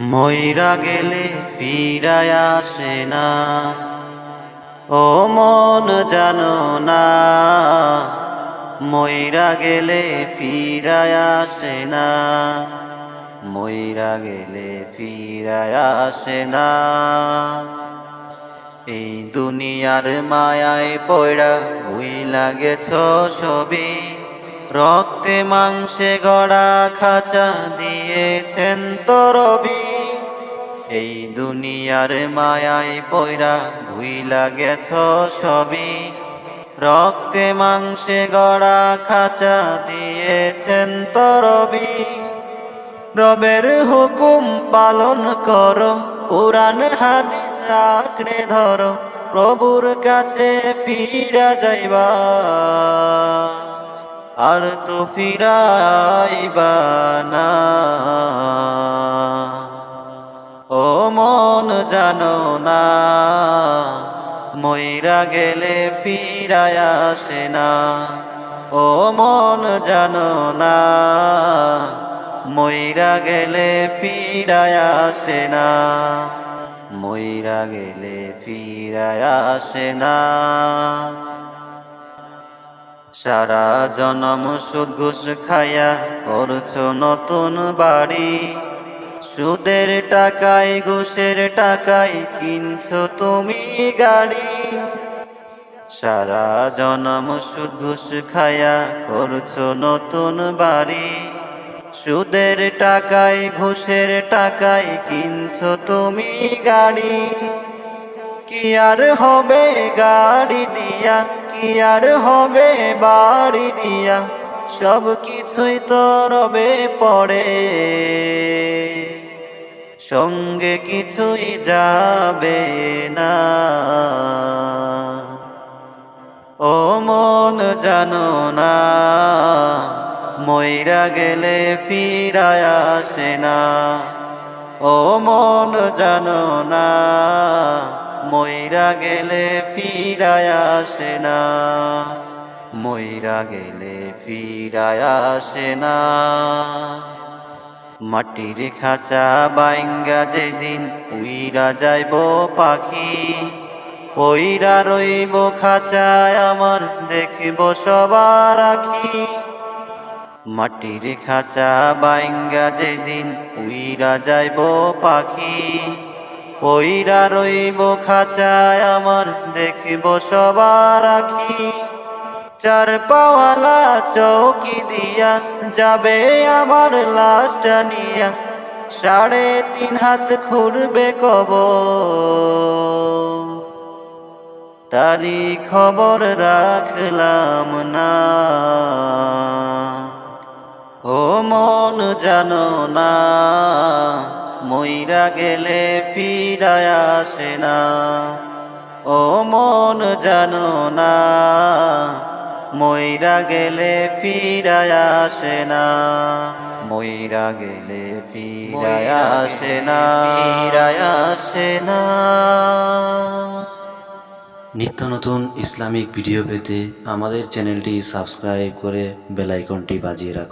ময়রা গেলে ফিরায় আসে না। ও মন জানো না ময়রা গেলে ফিরায় আসে না। ময়রা গেলে ফিরায় আসে না। এই দুনিয়ার মায়ায় পয়ড়া উই লাগেছ ছবি রক্তে মাংসে গড়া খাঁচা দিয়েছেন তরবি এই দুনিয়ার মায়ায় পয়রা ভুইলা গেছ সবই। রক্তে মাংসে গড়া খাঁচা দিয়েছেন তরবি রবের হুকুম পালন করো, কোরআন, হাদিস আঁকড়ে ধরো, প্রভুর কাছে ফিরা যাইবা। আর তো ফিরাইবা না। ও মন জানো না ময়রা গেলে ফিরায় আসে না। ও মন জানো না ময়রা গেলে ফিরায় আসে না। ময়রা গেলে ফিরায় আসে না। সারা জনম সুদ ঘুষ খায়া করছ নতুন বাড়ি। সুদের টাকায়, ঘুষের টাকায় কিনছো তুমি গাড়ি। সারা জনম সুদ ঘুষ খায়া করছ নতুন বাড়ি। সুদের টাকায়, ঘুষের টাকায় কিনছো তুমি গাড়ি। কি আর হবে গাড়ি দিয়া? কি আর হবে বাড়ি দিয়া, সব কিছুই তো রবে পড়ে সঙ্গে কিছুই যাবে না। ও মন জানো না ময়রা গেলে ফিরায় আসে না। ও মন জানো না ময়রা গেলে ফিরায় আসে না। ময়রা গেলে ফিরায় আসে না। মাটির খাঁচা বাইঙ্গা যেদিন উইরা যাইব পাখি ওইরা রইব খাঁচায় আমার দেখিব সবার আখি মাটির খাঁচা বাইঙ্গা যেদিন উইরা যাইব পাখি ওইরা রইব খাঁচায় আমার, দেখিব সবার আখি। চার পাওয়ালা চৌকি দিয়া যাবে আমার লাশটা নিয়া সাড়ে তিন হাত খুঁড়বে কব তারি খবর রাখলাম না। ও মন জানো না। ময়রা গেলে ফিরায় আসে না। ও মন জানো না ময়রা গেলে ফিরায় আসে না। ময়রা গেলে ফিরায় আসে না ফিরায় আসে না। নিত্য নতুন ইসলামিক ভিডিও পেতে আমাদের চ্যানেলটি সাবস্ক্রাইব করে বেল আইকনটি বাজিয়ে রাখুন।